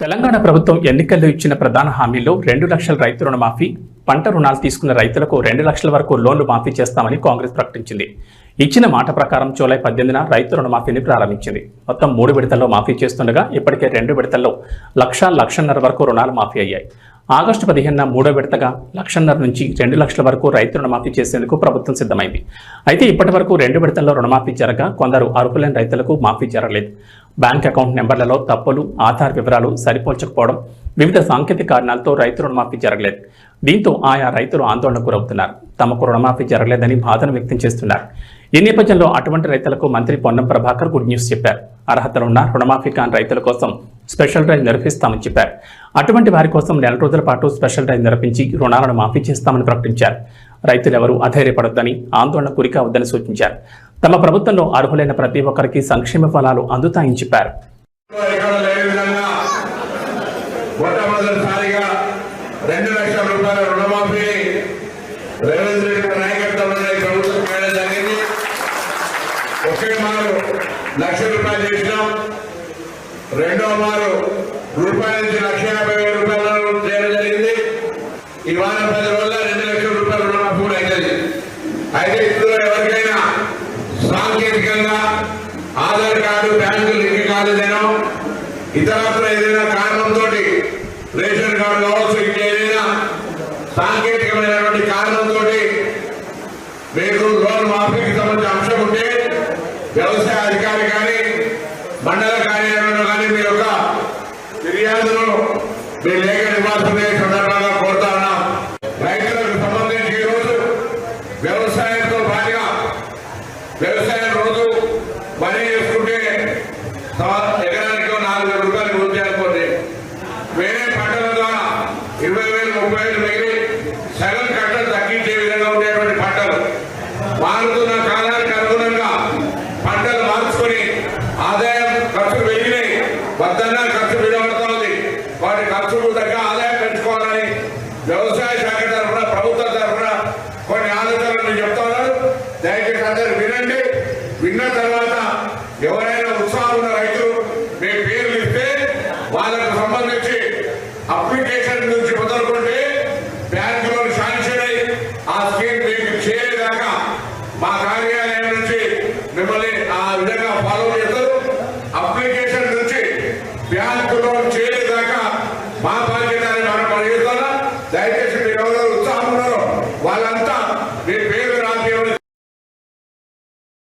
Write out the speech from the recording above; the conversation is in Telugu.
తెలంగాణ ప్రభుత్వం ఎన్నికల్లో ఇచ్చిన ప్రధాన హామీల్లో రెండు లక్షల రైతు రుణమాఫీ పంట రుణాలు తీసుకున్న రైతులకు రెండు లక్షల వరకు లోన్లు మాఫీ చేస్తామని కాంగ్రెస్ ప్రకటించింది. ఇచ్చిన మాట ప్రకారం జూలై పద్దెనిమిదిన రైతు రుణమాఫీని ప్రారంభించింది. మొత్తం మూడు విడతల్లో మాఫీ చేస్తుండగా ఇప్పటికే రెండు విడతల్లో లక్ష లక్షన్నర వరకు రుణాలు మాఫీ అయ్యాయి. ఆగస్టు పదిహేనున మూడో విడతగా లక్షన్నర నుంచి రెండు లక్షల వరకు రైతు రుణమాఫీ చేసేందుకు ప్రభుత్వం సిద్ధమైంది. అయితే ఇప్పటి వరకు రెండు విడతల్లో రుణమాఫీ జరగ కొందరు అర్హులైన రైతులకు మాఫీ జరగలేదు. బ్యాంక్ అకౌంట్ నెంబర్లలో తప్పులు ఆధార్ వివరాలు సరిపోల్చకపోవడం వివిధ సాంకేతిక కారణాలతో రైతు రుణమాఫీ జరగలేదు. దీంతో ఆయా రైతులు ఆందోళనకు గురవుతున్నారు. తమకు రుణమాఫీ జరగలేదని బాధను వ్యక్తం చేస్తున్నారు. ఈ నేపథ్యంలో అటువంటి రైతులకు మంత్రి పొన్నం ప్రభాకర్ గుడ్ న్యూస్ చెప్పారు. అర్హతలున్న రుణమాఫీ కాని రైతుల కోసం స్పెషల్ డ్రైవ్ నిర్వహిస్తామని చెప్పారు. అటువంటి వారి కోసం నెల రోజుల పాటు స్పెషల్ డ్రైవ్ నిర్వహించి రుణాలను మాఫీ చేస్తామని ప్రకటించారు. రైతులెవరూ అధైర్యపడొద్దని ఆందోళన గురికావద్దని సూచించారు. తమ ప్రభుత్వంలో అర్హులైన ప్రతి ఒక్కరికి సంక్షేమ ఫలాలు అందుతాయని చెప్పారు. రెండు లక్షల రూపాయల రుణమాఫీ రేవంత్ రెడ్డి నాయకత్వంలో ప్రభుత్వం చేయడం జరిగింది. ఒకే లక్ష రూపాయలు చేసినాం. రెండో మారు రూపాయల నుంచి లక్ష యాభై వేల రూపాయలు చేయడం జరిగింది. ఈ వారం పది రోజుల రెండు లక్షల రూపాయల రుణమాఫీ కూడా అవుతుంది అయితే ఇందులో ఎవరికైనా సాంకేతికంగా ఆధార్ కార్డు బ్యాంకు లింక్ కాలేదేనో ఇతరత్ర ఏదైనా కారణంతో రేషన్ కార్డు కావచ్చు ఇంకేదైనా సాంకేతికమైనటువంటి కారణంతో మీరు లోన్ మాఫీకి సంబంధించిన అంశం ఉంటే వ్యవసాయ అధికారి కానీ మండల ఎకరానికి ఓ నాలుగు వేల రూపాయలు వృద్ధి అనుకోండి వేరే పంటల ద్వారా ఇరవై వేలు ముప్పై వేలు మిగిలి సగం కట్టలు తగ్గించే విధంగా ఉండేటువంటి పంటలు. మారుతున్న కాలానికి అనుగుణంగా పంటలు మార్చుకొని ఆదాయం ఖర్చు పెరిగినాయి. వద్దన్నా ఖర్చు విడబడుతోంది. వాటి ఖర్చుకు తగ్గ ఆదాయం పెంచుకోవాలని వ్యవసాయ శాఖ తరఫున ప్రభుత్వ తరఫున కొన్ని ఆలోచనలు నేను చెప్తా ఉన్నాను దయచేసి అందరూ వినండి. విన్న తర్వాత ఎవరైనా ఉత్సాహం ఉన్న రైతులు మీ పేర్లు ఇస్తే వాళ్ళకు సంబంధించి అప్లికేషన్ నుంచి మొదలుకుంటే బ్యాంకులో శాంక్షన్ అయి ఆ స్కీమ్ మీకు చేయలేదాకా మా కార్యాలయం నుంచి మిమ్మల్ని ఆ విధంగా ఫాలో చేస్తూ అప్లికేషన్ నుంచి బ్యాంకులో చేయలేదాకా మా బాధ్యత మనం దయచేసి మీరు ఎవరెవరు ఉత్సాహం ఉన్నారో వాళ్ళంతా